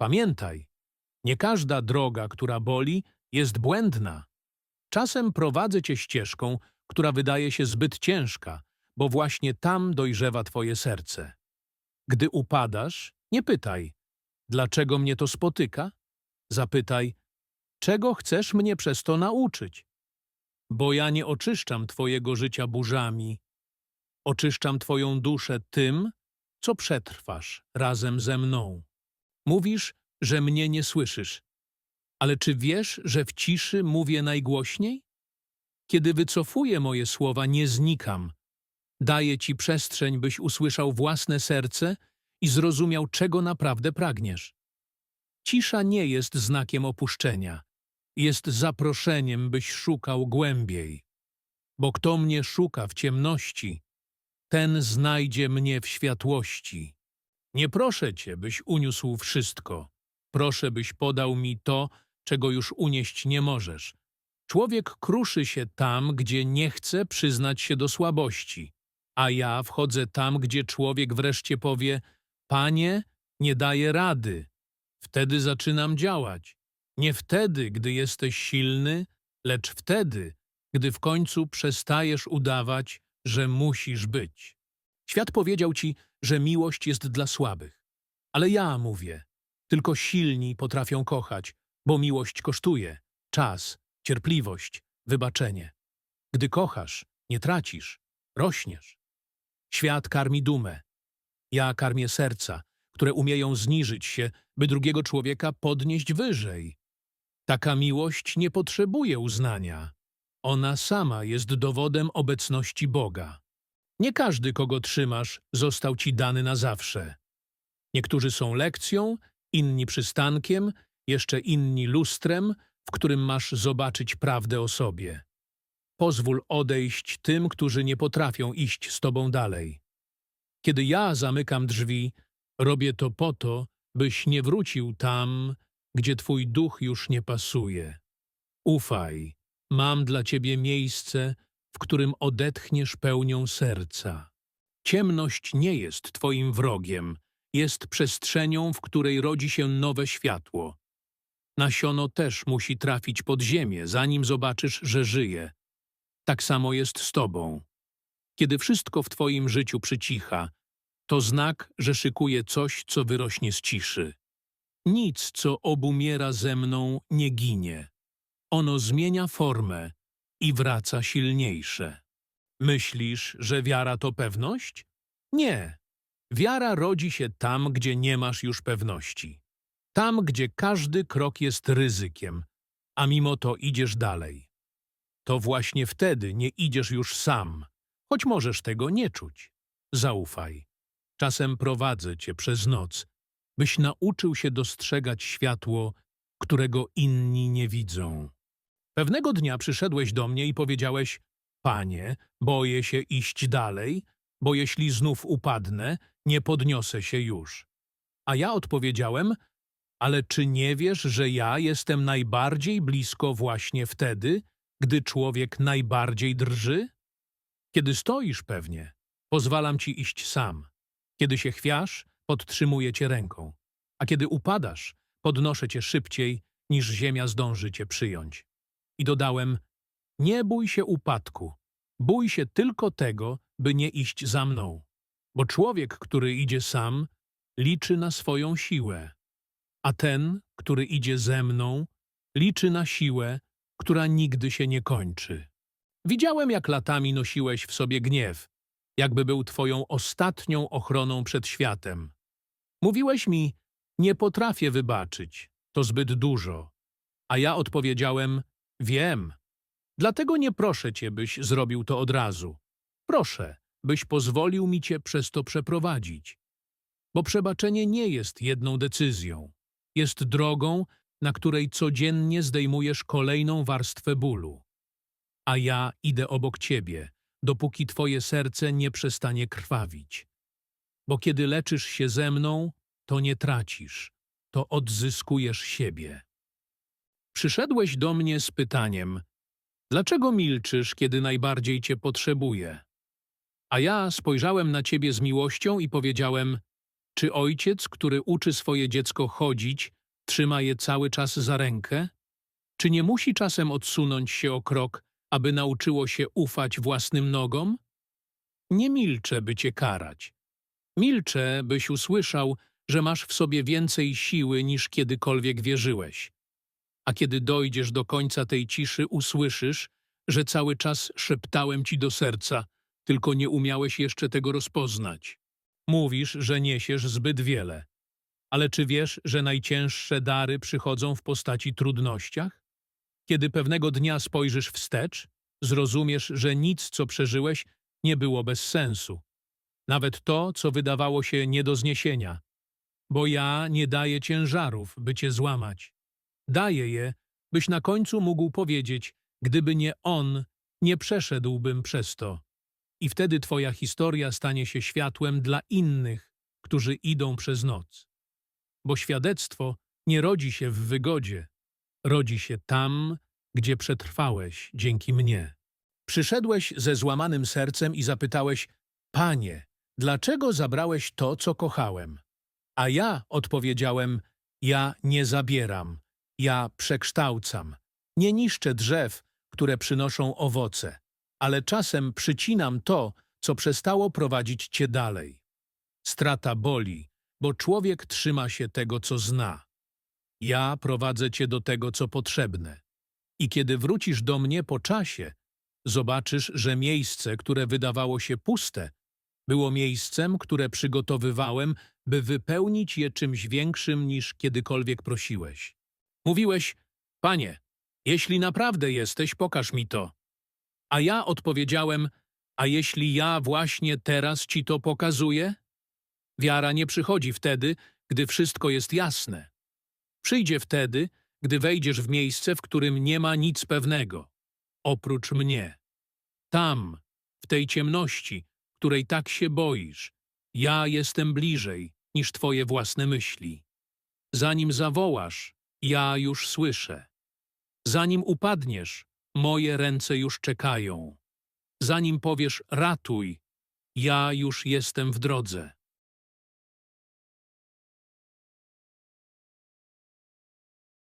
Pamiętaj, nie każda droga, która boli, jest błędna. Czasem prowadzę cię ścieżką, która wydaje się zbyt ciężka, bo właśnie tam dojrzewa twoje serce. Gdy upadasz, nie pytaj, dlaczego mnie to spotyka? Zapytaj, czego chcesz mnie przez to nauczyć? Bo ja nie oczyszczam twojego życia burzami, oczyszczam twoją duszę tym, co przetrwasz razem ze mną. Mówisz, że mnie nie słyszysz, ale czy wiesz, że w ciszy mówię najgłośniej? Kiedy wycofuję moje słowa, nie znikam. Daję ci przestrzeń, byś usłyszał własne serce i zrozumiał, czego naprawdę pragniesz. Cisza nie jest znakiem opuszczenia. Jest zaproszeniem, byś szukał głębiej. Bo kto mnie szuka w ciemności, ten znajdzie mnie w światłości. Nie proszę cię, byś uniósł wszystko. Proszę, byś podał mi to, czego już unieść nie możesz. Człowiek kruszy się tam, gdzie nie chce przyznać się do słabości, a ja wchodzę tam, gdzie człowiek wreszcie powie: Panie, nie daję rady. Wtedy zaczynam działać. Nie wtedy, gdy jesteś silny, lecz wtedy, gdy w końcu przestajesz udawać, że musisz być. Świat powiedział ci, że miłość jest dla słabych. Ale ja mówię, tylko silni potrafią kochać, bo miłość kosztuje czas, cierpliwość, wybaczenie. Gdy kochasz, nie tracisz, rośniesz. Świat karmi dumę. Ja karmię serca, które umieją zniżyć się, by drugiego człowieka podnieść wyżej. Taka miłość nie potrzebuje uznania. Ona sama jest dowodem obecności Boga. Nie każdy, kogo trzymasz, został ci dany na zawsze. Niektórzy są lekcją, inni przystankiem, jeszcze inni lustrem, w którym masz zobaczyć prawdę o sobie. Pozwól odejść tym, którzy nie potrafią iść z tobą dalej. Kiedy ja zamykam drzwi, robię to po to, byś nie wrócił tam, gdzie twój duch już nie pasuje. Ufaj, mam dla ciebie miejsce, w którym odetchniesz pełnią serca. Ciemność nie jest twoim wrogiem, jest przestrzenią, w której rodzi się nowe światło. Nasiono też musi trafić pod ziemię, zanim zobaczysz, że żyje. Tak samo jest z tobą. Kiedy wszystko w twoim życiu przycicha, to znak, że szykuje coś, co wyrośnie z ciszy. Nic, co obumiera ze mną, nie ginie. Ono zmienia formę i wraca silniejsze. Myślisz, że wiara to pewność? Nie. Wiara rodzi się tam, gdzie nie masz już pewności. Tam, gdzie każdy krok jest ryzykiem, a mimo to idziesz dalej. To właśnie wtedy nie idziesz już sam, choć możesz tego nie czuć. Zaufaj. Czasem prowadzę cię przez noc, byś nauczył się dostrzegać światło, którego inni nie widzą. Pewnego dnia przyszedłeś do mnie i powiedziałeś: Panie, boję się iść dalej, bo jeśli znów upadnę, nie podniosę się już. A ja odpowiedziałem: Ale czy nie wiesz, że ja jestem najbardziej blisko właśnie wtedy, gdy człowiek najbardziej drży? Kiedy stoisz pewnie, pozwalam ci iść sam. Kiedy się chwiasz, podtrzymuję cię ręką. A kiedy upadasz, podnoszę cię szybciej, niż ziemia zdąży cię przyjąć. I dodałem, nie bój się upadku, bój się tylko tego, by nie iść za mną. Bo człowiek, który idzie sam, liczy na swoją siłę, a ten, który idzie ze mną, liczy na siłę, która nigdy się nie kończy. Widziałem, jak latami nosiłeś w sobie gniew, jakby był twoją ostatnią ochroną przed światem. Mówiłeś mi, nie potrafię wybaczyć, to zbyt dużo. A ja odpowiedziałem, wiem. Dlatego nie proszę cię, byś zrobił to od razu. Proszę, byś pozwolił mi cię przez to przeprowadzić. Bo przebaczenie nie jest jedną decyzją. Jest drogą, na której codziennie zdejmujesz kolejną warstwę bólu. A ja idę obok ciebie, dopóki twoje serce nie przestanie krwawić. Bo kiedy leczysz się ze mną, to nie tracisz, to odzyskujesz siebie. Przyszedłeś do mnie z pytaniem, dlaczego milczysz, kiedy najbardziej cię potrzebuję? A ja spojrzałem na ciebie z miłością i powiedziałem, Czy ojciec, który uczy swoje dziecko chodzić, trzyma je cały czas za rękę? Czy nie musi czasem odsunąć się o krok, aby nauczyło się ufać własnym nogom? Nie milczę, by cię karać. Milczę, byś usłyszał, że masz w sobie więcej siły niż kiedykolwiek wierzyłeś. A kiedy dojdziesz do końca tej ciszy, usłyszysz, że cały czas szeptałem ci do serca, tylko nie umiałeś jeszcze tego rozpoznać. Mówisz, że niesiesz zbyt wiele. Ale czy wiesz, że najcięższe dary przychodzą w postaci trudnościach? Kiedy pewnego dnia spojrzysz wstecz, zrozumiesz, że nic, co przeżyłeś, nie było bez sensu. Nawet to, co wydawało się nie do zniesienia. Bo ja nie daję ciężarów, by cię złamać. Daję je, byś na końcu mógł powiedzieć, gdyby nie on, nie przeszedłbym przez to. I wtedy twoja historia stanie się światłem dla innych, którzy idą przez noc. Bo świadectwo nie rodzi się w wygodzie, rodzi się tam, gdzie przetrwałeś dzięki mnie. Przyszedłeś ze złamanym sercem i zapytałeś, Panie, dlaczego zabrałeś to, co kochałem? A ja odpowiedziałem, ja nie zabieram, ja przekształcam. Nie niszczę drzew, które przynoszą owoce, ale czasem przycinam to, co przestało prowadzić cię dalej. Strata boli, bo człowiek trzyma się tego, co zna. Ja prowadzę cię do tego, co potrzebne. I kiedy wrócisz do mnie po czasie, zobaczysz, że miejsce, które wydawało się puste, było miejscem, które przygotowywałem, by wypełnić je czymś większym niż kiedykolwiek prosiłeś. Mówiłeś, Panie, jeśli naprawdę jesteś, pokaż mi to. A ja odpowiedziałem, a jeśli ja właśnie teraz ci to pokazuję? Wiara nie przychodzi wtedy, gdy wszystko jest jasne. Przyjdzie wtedy, gdy wejdziesz w miejsce, w którym nie ma nic pewnego, oprócz mnie. Tam, w tej ciemności, której tak się boisz, ja jestem bliżej niż twoje własne myśli. Zanim zawołasz, ja już słyszę. Zanim upadniesz, moje ręce już czekają. Zanim powiesz ratuj, ja już jestem w drodze.